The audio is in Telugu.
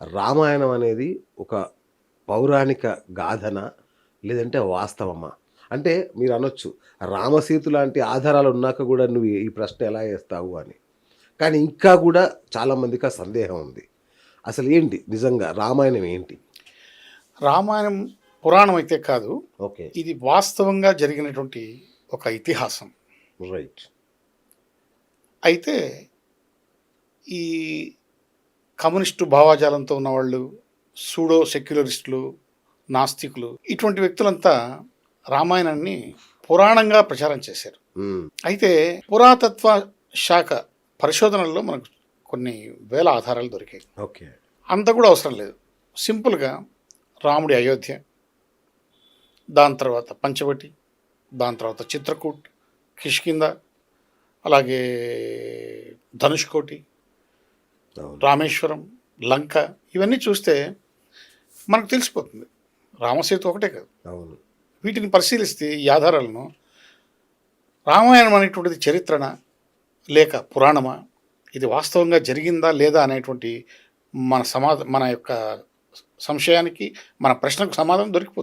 రామాయణం అనేది ఒక పౌరాణిక గాథన లేదంటే వాస్తవమా? అంటే మీరు అనొచ్చు రామసీతు లాంటి ఆధారాలు ఉన్నాక కూడా నువ్వు ఈ ప్రశ్న ఎలా వేస్తావు అని. కానీ ఇంకా కూడా చాలామందికి ఆ సందేహం ఉంది. అసలు ఏంటి? నిజంగా రామాయణం ఏంటి? రామాయణం పురాణం అయితే కాదు ఓకే. ఇది వాస్తవంగా జరిగినటువంటి ఒక ఇతిహాసం. రైట్. అయితే ఈ కమ్యూనిస్టు భావాజాలంతో ఉన్నవాళ్ళు సూడో సెక్యులరిస్టులు నాస్తికులు ఇటువంటి వ్యక్తులంతా రామాయణాన్ని పురాణంగా ప్రచారం చేశారు. అయితే పురాతత్వ శాఖ పరిశోధనల్లో మనకు కొన్ని వేల ఆధారాలు దొరికాయి. ఓకే. అంత కూడా అవసరం లేదు. సింపుల్గా రాముడి అయోధ్య దాని తర్వాత పంచవటి దాని తర్వాత చిత్రకూట్ కిష్కింద అలాగే ధనుష్కోటి రామేశ్వరం లంక ఇవన్నీ చూస్తే మనకు తెలిసిపోతుంది. రామసేతు ఒకటే కాదు. అవును. వీటిని పరిశీలిస్తే ఈ ఆధారాలను రామాయణం అనేటువంటిది చరిత్రన లేక పురాణమా ఇది వాస్తవంగా జరిగిందా లేదా అనేటువంటి మన సమాధ మన యొక్క సంశయానికి మన ప్రశ్నకు సమాధానం దొరికిపోతుంది.